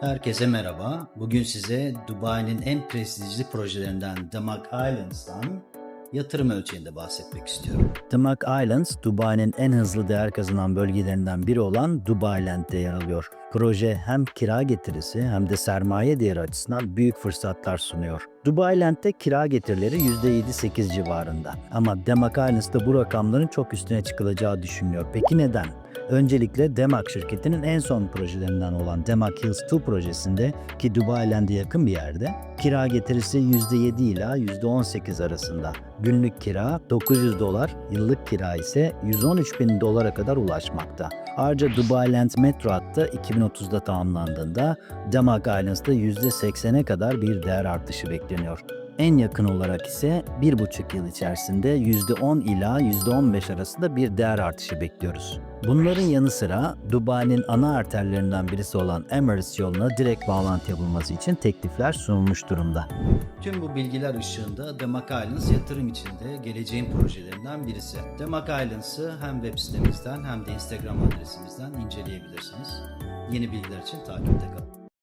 Herkese merhaba. Bugün size Dubai'nin en prestijli projelerinden Damak Islands'tan yatırım ölçeğinde bahsetmek istiyorum. Damak Islands, Dubai'nin en hızlı değer kazanan bölgelerinden biri olan Dubai Land'de yer alıyor. Proje hem kira getirisi hem de sermaye değeri açısından büyük fırsatlar sunuyor. Dubai Land'de kira getirileri %7-8 civarında. Ama Damak Islands'da bu rakamların çok üstüne çıkılacağı düşünülüyor. Peki neden? Öncelikle Demak şirketinin en son projelerinden olan Demak Hills 2 projesinde ki Dubai Land'e yakın bir yerde kira getirisi %7 ila %18 arasında. Günlük kira 900 dolar, yıllık kira ise 113 bin dolara kadar ulaşmakta. Ayrıca Dubai Land metro hattı 2030'da tamamlandığında Demak Islands'da %80'e kadar bir değer artışı bekleniyor. En yakın olarak ise 1,5 yıl içerisinde %10 ila %15 arasında bir değer artışı bekliyoruz. Bunların yanı sıra Dubai'nin ana arterlerinden birisi olan Emirates yoluna direkt bağlantı yapılması için teklifler sunulmuş durumda. Tüm bu bilgiler ışığında Demak Islands yatırım içinde geleceğin projelerinden birisi. Demak Islands'ı hem web sitemizden hem de Instagram adresimizden inceleyebilirsiniz. Yeni bilgiler için takipte kalın.